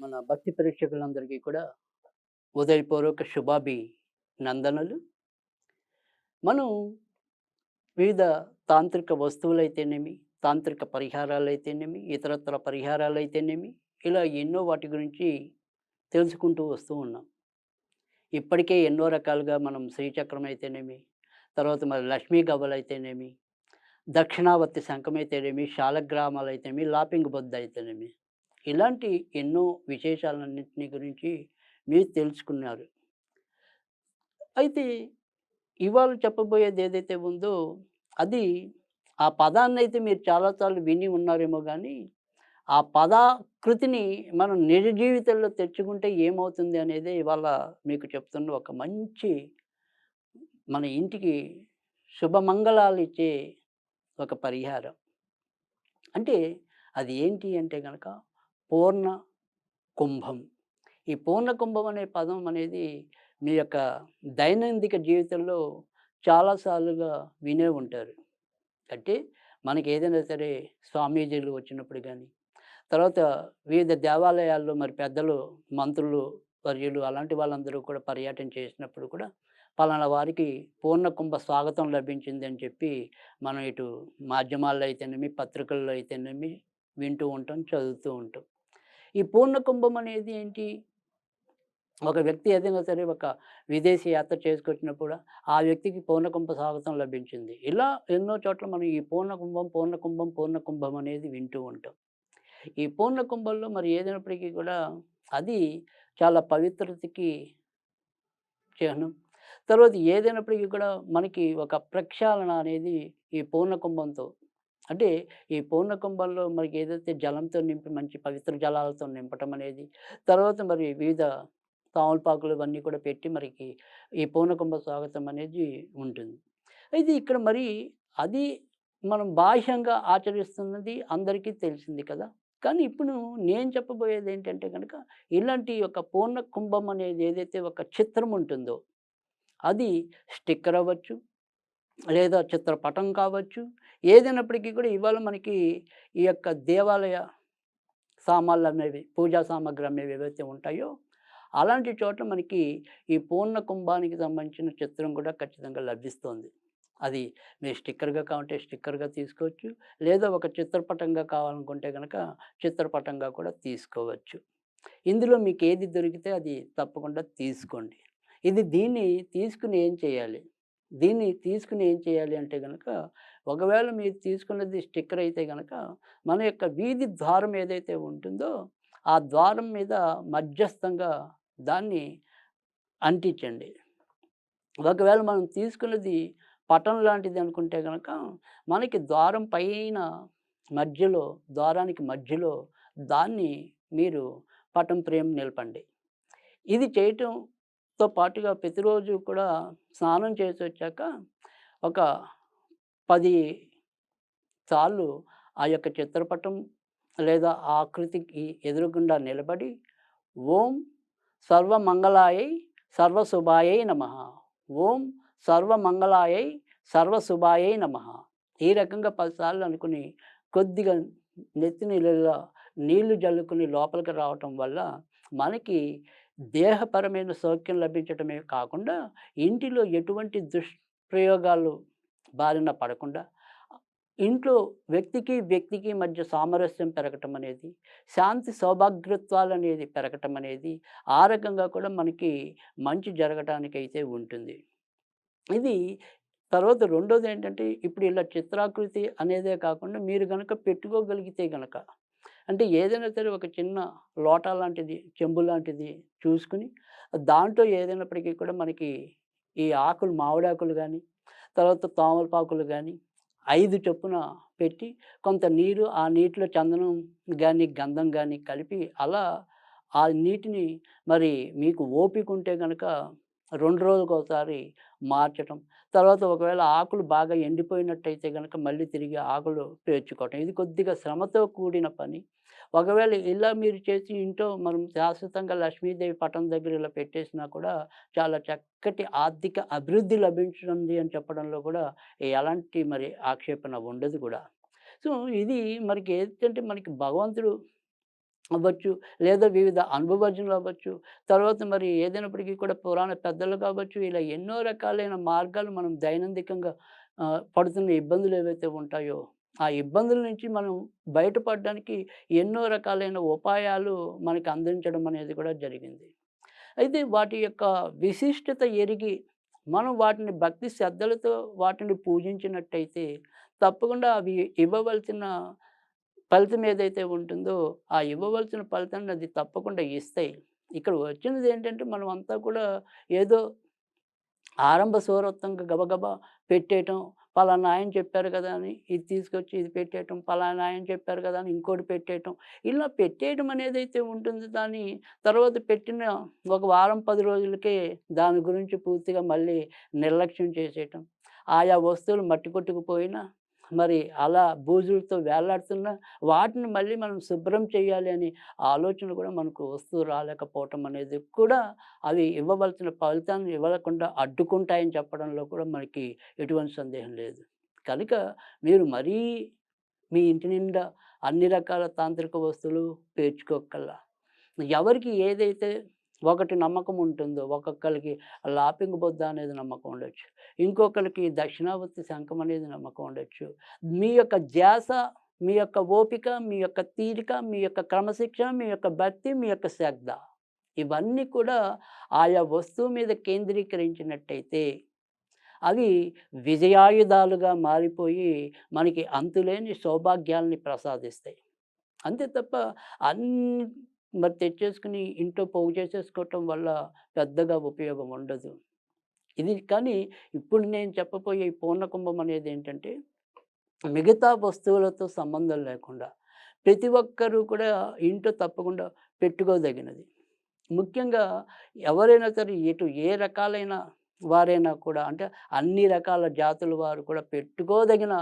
మన భక్తి ప్రేక్షకులందరికీ కూడా ఉదయపూర్వక శుభాభి నందనలు మనం వివిధ తాంత్రిక వస్తువులైతేనేమి తాంత్రిక పరిహారాలైతేనేమి ఇతరత్ర పరిహారాలైతేనేమి ఇలా ఎన్నో వాటి గురించి తెలుసుకుంటూ వస్తూ ఉన్నాం. ఇప్పటికే ఎన్నో రకాలుగా మనం శ్రీచక్రం అయితేనేమి తర్వాత మరి లక్ష్మీ గవ్వలు అయితేనేమి దక్షిణావర్తి శంఖం అయితేనేమి శాలగ్రామాలు అయితేనేమి లాపింగ్ బొద్ద అయితేనేమి ఇలాంటి ఎన్నో విశేషాలన్నింటినీ గురించి మీరు తెలుసుకున్నారు. అయితే ఇవాళ చెప్పబోయేది ఏదైతే ఉందో అది ఆ పదాన్ని అయితే మీరు చాలాసార్లు విని ఉన్నారేమో కానీ ఆ పదాకృతిని మనం నిజ జీవితంలో తెచ్చుకుంటే ఏమవుతుంది అనేది ఇవాళ మీకు చెప్తున్న ఒక మంచి మన ఇంటికి శుభమంగళాలు ఇచ్చే ఒక పరిహారం. అంటే అది ఏంటి అంటే కనుక పూర్ణ కుంభం. ఈ పూర్ణ కుంభం అనే పదం అనేది మీ యొక్క దైనందిక జీవితంలో చాలాసార్లుగా వినే ఉంటారు. అంటే మనకి ఏదైనా సరే స్వామీజీలు వచ్చినప్పుడు కానీ తర్వాత వివిధ దేవాలయాల్లో మరి పెద్దలు మంత్రులు వర్యులు అలాంటి వాళ్ళందరూ కూడా పర్యటన చేసినప్పుడు కూడా పలానా వారికి పూర్ణ కుంభ స్వాగతం లభించింది అని చెప్పి మనం ఇటు మాధ్యమాల్లో అయితేనేమి పత్రికల్లో అయితేనేమి వింటూ ఉంటాం చదువుతూ ఉంటాం. ఈ పూర్ణ కుంభం అనేది ఏంటి? ఒక వ్యక్తి ఏదైనా సరే ఒక విదేశీ యాత్ర చేసుకొచ్చినప్పుడు ఆ వ్యక్తికి పూర్ణకుంభ స్వాగతం లభించింది. ఇలా ఎన్నో చోట్ల మనం ఈ పూర్ణ కుంభం పూర్ణకుంభం పూర్ణ కుంభం అనేది వింటూ ఉంటాం. ఈ పూర్ణ కుంభంలో మరి ఏదైనప్పటికీ కూడా అది చాలా పవిత్రతకి చిహ్నం. తర్వాత ఏదైనప్పటికీ కూడా మనకి ఒక ప్రక్షాళన అనేది ఈ పూర్ణ కుంభంతో అంటే ఈ పూర్ణ కుంభంలో మనకి ఏదైతే జలంతో నింపి మంచి పవిత్ర జలాలతో నింపటం అనేది తర్వాత మరి వివిధ తామలపాకులు ఇవన్నీ కూడా పెట్టి మనకి ఈ పూర్ణ కుంభ స్వాగతం అనేది ఉంటుంది. అయితే ఇక్కడ మరి అది మనం బాహ్యంగా ఆచరిస్తున్నది అందరికీ తెలిసింది కదా! కానీ ఇప్పుడు నేను చెప్పబోయేది ఏంటంటే కనుక ఇలాంటి ఒక పూర్ణ కుంభం అనేది ఏదైతే ఒక చిత్రం ఉంటుందో అది స్టిక్కర్ అవ్వచ్చు లేదా చిత్రపటం కావచ్చు ఏదైనప్పటికీ కూడా ఇవాళ మనకి ఈ యొక్క దేవాలయ సామాన్లు అనేవి పూజా సామాగ్రి అనేవి ఏవైతే ఉంటాయో అలాంటి చోట్ల మనకి ఈ పూర్ణ కుంభానికి సంబంధించిన చిత్రం కూడా ఖచ్చితంగా లభిస్తుంది. అది మీరు స్టిక్కర్గా కావాలంటే స్టిక్కర్గా తీసుకోవచ్చు లేదా ఒక చిత్రపటంగా కావాలనుకుంటే కనుక చిత్రపటంగా కూడా తీసుకోవచ్చు. ఇందులో మీకు ఏది దొరికితే అది తప్పకుండా తీసుకోండి. ఇది దీన్ని తీసుకుని ఏం చేయాలి? దీన్ని తీసుకుని ఏం చేయాలి అంటే కనుక ఒకవేళ మీరు తీసుకున్నది స్టిక్కర్ అయితే కనుక మన యొక్క వీధి ద్వారం ఏదైతే ఉంటుందో ఆ ద్వారం మీద మధ్యస్థంగా దాన్ని అంటించండి. ఒకవేళ మనం తీసుకున్నది పటం లాంటిది అనుకుంటే కనుక మనకి ద్వారం పైన మధ్యలో ద్వారానికి మధ్యలో దాన్ని మీరు పటం ప్రేమ నిలపండి. ఇది చేయటంతో పాటుగా ప్రతిరోజు కూడా స్నానం చేసి వచ్చాక ఒక పది సార్లు ఆ యొక్క చిత్రపటం లేదా ఆ ఆకృతికి ఎదురుగుండా నిలబడి ఓం సర్వమంగళాయై సర్వశుభాయై నమ. ఓం సర్వమంగళాయై సర్వశుభాయై నమ. ఈ రకంగా పదిసార్లు అనుకుని కొద్దిగా నెత్తి నీళ్ళలో నీళ్ళు జల్లుకుని లోపలికి రావటం వల్ల మనకి దేహపరమైన సౌఖ్యం లభించటమే కాకుండా ఇంటిలో ఎటువంటి దుష్ప్రయోగాలు బారిన పడకుండా ఇంట్లో వ్యక్తికి వ్యక్తికి మధ్య సామరస్యం పెరగటం అనేది శాంతి సౌభాగ్యత్వాలు అనేది పెరగటం అనేది ఆ రకంగా కూడా మనకి మంచి జరగటానికి అయితే ఉంటుంది. ఇది తర్వాత రెండోది ఏంటంటే ఇప్పుడు ఇలా చిత్రాకృతి అనేదే కాకుండా మీరు కనుక పెట్టుకోగలిగితే కనుక అంటే ఏదైనా సరే ఒక చిన్న లోటా లాంటిది చెంబు లాంటిది చూసుకుని దాంట్లో ఏదైనప్పటికీ కూడా మనకి ఈ ఆకులు మామిడాకులు కానీ తర్వాత తోమలపాకులు కానీ ఐదు చొప్పున పెట్టి కొంత నీరు ఆ నీటిలో చందనం కానీ గంధం కానీ కలిపి అలా ఆ నీటిని మరి మీకు ఓపిక ఉంటే కనుక రెండు రోజులకు ఒకసారి మార్చటం. తర్వాత ఒకవేళ ఆకులు బాగా ఎండిపోయినట్టయితే కనుక మళ్ళీ తిరిగి ఆకులు పేర్చుకోవటం. ఇది కొద్దిగా శ్రమతో కూడిన పని. ఒకవేళ ఇలా మీరు చేసి ఇంట్లో మనం శాశ్వతంగా లక్ష్మీదేవి పటం దగ్గర ఇలా పెట్టేసినా కూడా చాలా చక్కటి ఆర్థిక అభివృద్ధి లభించుతుంది అని చెప్పడంలో కూడా ఎలాంటి మరి ఆక్షేపణ ఉండదు కూడా. సో ఇది మనకి ఏంటంటే మనకి భగవంతుడు అవ్వచ్చు లేదా వివిధ అనుభవజ్ఞులు అవ్వచ్చు. తర్వాత మరి ఏదైనప్పటికీ కూడా పురాణ పెద్దలు కావచ్చు ఇలా ఎన్నో రకాలైన మార్గాలు మనం దైనందికంగా పడుతున్న ఇబ్బందులు ఏవైతే ఉంటాయో ఆ ఇబ్బందుల నుంచి మనం బయటపడడానికి ఎన్నో రకాలైన ఉపాయాలు మనకి అందించడం అనేది కూడా జరిగింది. అయితే వాటి యొక్క విశిష్టత ఎరిగి మనం వాటిని భక్తి శ్రద్ధలతో వాటిని పూజించినట్టయితే తప్పకుండా అవి ఇవ్వవలసిన ఫలితం ఏదైతే ఉంటుందో ఆ ఇవ్వవలసిన ఫలితాన్ని అది తప్పకుండా ఇస్తాయి. ఇక్కడ వచ్చినది ఏంటంటే మనం అంతా కూడా ఏదో ఆరంభ సౌరత్వంగా గబగబా పెట్టేయటం పలానా ఆయన చెప్పారు కదా అని ఇది తీసుకొచ్చి ఇది పెట్టేయటం పలానా ఆయన చెప్పారు కదా అని ఇంకోటి పెట్టేయటం. ఇలా పెట్టేయటం అనేది అయితే ఉంటుంది. దాని తర్వాత పెట్టిన ఒక వారం పది రోజులకే దాని గురించి పూర్తిగా మళ్ళీ నిర్లక్ష్యం చేసేయటం. ఆయా వస్తువులు మట్టి కొట్టుకుపోయినా మరి అలా బూజులతో వేలాడుతున్న వాటిని మళ్ళీ మనం శుభ్రం చేయాలి అనే ఆలోచన కూడా మనకు వస్తూ రాలేకపోవటం అనేది కూడా అవి ఇవ్వవలసిన ఫలితాన్ని ఇవ్వకుండా అడ్డుకుంటాయని చెప్పడంలో కూడా మనకి ఎటువంటి సందేహం లేదు. కనుక మీరు మరీ మీ ఇంటి నిండా అన్ని రకాల తాంత్రిక వస్తువులు పేర్చుకోగల ఎవరికి ఏదైతే ఒకటి నమ్మకం ఉంటుందో ఒక్కొక్కరికి లాపింగ్ బొద్ద అనేది నమ్మకం ఉండొచ్చు. ఇంకొకరికి దక్షిణావర్తి శంఖం అనేది నమ్మకం ఉండొచ్చు. మీ యొక్క ధ్యాస మీ యొక్క ఓపిక మీ యొక్క తీరిక మీ యొక్క క్రమశిక్షణ మీ యొక్క భక్తి మీ యొక్క శ్రద్ధ ఇవన్నీ కూడా ఆయా వస్తువు మీద కేంద్రీకరించినట్టయితే అవి విజయాయుధాలుగా మారిపోయి మనకి అంతులేని సౌభాగ్యాలని ప్రసాదిస్తాయి. అంతే తప్ప అన్ని మరి తెచ్చేసుకుని ఇంట్లో పోగు చేసేసుకోవటం వల్ల పెద్దగా ఉపయోగం ఉండదు. ఇది కానీ ఇప్పుడు నేను చెప్పబోయే ఈ పూర్ణకుంభం అనేది ఏంటంటే మిగతా వస్తువులతో సంబంధం లేకుండా ప్రతి ఒక్కరూ కూడా ఇంట్లో తప్పకుండా పెట్టుకోదగినది. ముఖ్యంగా ఎవరైనా సరే ఎటు ఏ రకాలైన వారైనా కూడా అంటే అన్ని రకాల జాతుల వారు కూడా పెట్టుకోదగిన